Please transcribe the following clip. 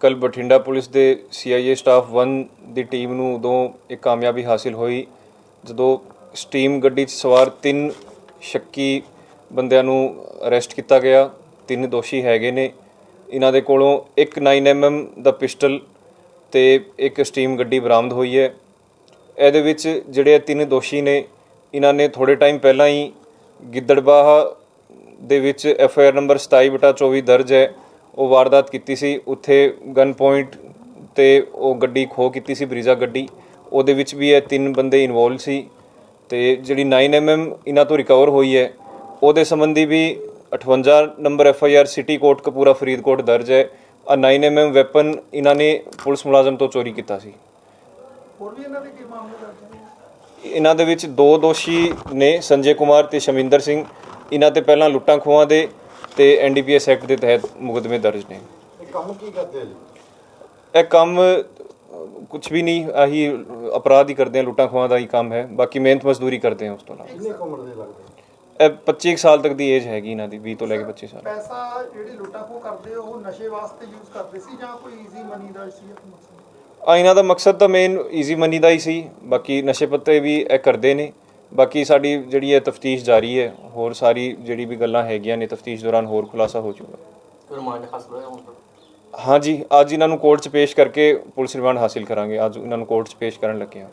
ਕੱਲ ਬਠਿੰਡਾ ਪੁਲਿਸ ਦੇ CIA staff 1 ਦੀ ਟੀਮ ਨੂੰ ਉਦੋਂ ਇੱਕ ਕਾਮਯਾਬੀ ਹਾਸਿਲ ਹੋਈ, ਜਦੋਂ ਸਟੀਮ ਗੱਡੀ 'ਚ ਸਵਾਰ ਤਿੰਨ ਸ਼ੱਕੀ ਬੰਦਿਆਂ ਨੂੰ ਅਰੈਸਟ ਕੀਤਾ ਗਿਆ। ਤਿੰਨ ਦੋਸ਼ੀ ਹੈਗੇ ਨੇ। ਇਹਨਾਂ ਦੇ ਕੋਲੋਂ ਇੱਕ 9mm ਦਾ ਪਿਸਟਲ ਤੇ ਇੱਕ ਸਟੀਮ ਗੱਡੀ ਬਰਾਮਦ ਹੋਈ ਹੈ। ਇਹਦੇ ਵਿੱਚ ਜਿਹੜੇ ਤਿੰਨ ਦੋਸ਼ੀ ਨੇ, ਇਹਨਾਂ ਨੇ ਥੋੜੇ ਟਾਈਮ ਪਹਿਲਾਂ ਹੀ ਗਿੱਦੜਬਾਹ ਦੇ ਵਿੱਚ ਐਫ ਆਈ ਆਰ ਨੰਬਰ 27/24 ਦਰਜ ਹੈ। ਉਹ ਵਾਰਦਾਤ ਕੀਤੀ ਸੀ। ਉੱਥੇ ਗਨ ਪੁਆਇੰਟ ਤੇ ਉਹ ਗੱਡੀ ਖੋ ਕੀਤੀ ਸੀ, ਬਰੀਜ਼ਾ ਗੱਡੀ। ਉਹਦੇ ਵਿੱਚ ਵੀ ਇਹ ਤਿੰਨ ਬੰਦੇ ਇਨਵੋਲਵ ਸੀ। ਤੇ ਜਿਹੜੀ 9mm ਇਹਨਾਂ ਤੋਂ ਰਿਕਵਰ ਹੋਈ ਹੈ ਉਹਦੇ ਸੰਬੰਧੀ ਵੀ 58 number F I R city Kotkapura Faridkot ਦਰਜ ਹੈ। ਆ 9mm ਵੈਪਨ ਇਹਨਾਂ ਨੇ ਪੁਲਿਸ ਮੁਲਾਜ਼ਮ ਤੋਂ ਚੋਰੀ ਕੀਤਾ ਸੀ। ਹੋਰ ਵੀ ਇਹਨਾਂ ਦੇ ਕੀ ਮਾਮਲੇ ਦਰਜ ਨੇ? ਇਹਨਾਂ ਦੇ ਵਿੱਚ ਦੋ ਦੋਸ਼ੀ ਨੇ ਸੰਜੇ ਕੁਮਾਰ ਤੇ ਸ਼ਮਿੰਦਰ ਸਿੰਘ। ਇਹਨਾਂ ਤੇ ਪਹਿਲਾਂ ਲੁੱਟਾਂ ਖੋਹਾਂ ਦੇ ਤੇ ਐਨਡੀਪੀਐਸ ਐਕਟ ਦੇ ਤਹਿਤ ਮੁਕੱਦਮੇ ਦਰਜ ਨੇ। ਇਹ ਕੰਮ ਕੀ ਕਰਦੇ ਆ ਜੀ? ਇਹ ਕੰਮ ਕੁਝ ਵੀ ਨਹੀਂ ਆਹੀ ਅਪਰਾਧ ਹੀ ਕਰਦੇ ਆ ਲੁੱਟਾਂ ਖੋਹਾਂ ਦਾ ਹੀ ਕੰਮ ਹੈ। ਬਾਕੀ ਮਿਹਨਤ ਮਜ਼ਦੂਰੀ ਕਰਦੇ ਆ ਉਸ ਤੋਂ ਇਲਾਵਾ। ਕਿੰਨੇ ਕੁ ਉਮਰ ਦੇ ਲੱਗਦੇ ਇਹ 25 ਕੁ ਸਾਲ ਤੱਕ ਦੀ ਏਜ ਹੈਗੀ ਇਹਨਾਂ ਦੀ 20 ਤੋਂ ਲੈ ਕੇ 25 ਸਾਲ। ਪੈਸਾ ਜਿਹੜੀ ਲੁੱਟਾ ਖੋ ਕਰਦੇ ਉਹ ਨਸ਼ੇ ਵਾਸਤੇ ਯੂਜ਼ ਕਰਦੇ ਸੀ ਜਾਂ ਕੋਈ ਈਜ਼ੀ ਮਨੀ ਦਾ ਸੀ ਮਕਸਦ? ਆ ਇਹਨਾਂ ਦਾ ਮਕਸਦ ਤਾਂ ਮੇਨ ਈਜ਼ੀ ਮਨੀ ਦਾ ਹੀ ਸੀ ਬਾਕੀ ਨਸ਼ੇ ਪੱਤੇ ਵੀ ਇਹ ਕਰਦੇ ਨੇ। ਬਾਕੀ ਸਾਡੀ ਜਿਹੜੀ ਹੈ ਤਫਤੀਸ਼ ਜਾਰੀ ਹੈ ਹੋਰ ਸਾਰੀ ਜਿਹੜੀ ਵੀ ਗੱਲਾਂ ਹੈਗੀਆਂ ਨੇ ਤਫਤੀਸ਼ ਦੌਰਾਨ ਹੋਰ ਖੁਲਾਸਾ ਹੋ ਜਾਊਗਾ। ਰਿਮਾਂਡ ਹਾਸਲ ਹੋਇਆ ਹੁਣ ਤੱਕ ਹਾਂਜੀ, ਅੱਜ ਇਹਨਾਂ ਨੂੰ ਕੋਰਟ 'ਚ ਪੇਸ਼ ਕਰਕੇ ਪੁਲਿਸ ਰਿਮਾਂਡ ਹਾਸਿਲ ਕਰਾਂਗੇ। ਅੱਜ ਇਹਨਾਂ ਨੂੰ ਕੋਰਟ 'ਚ ਪੇਸ਼ ਕਰਨ ਲੱਗੇ ਹਾਂ।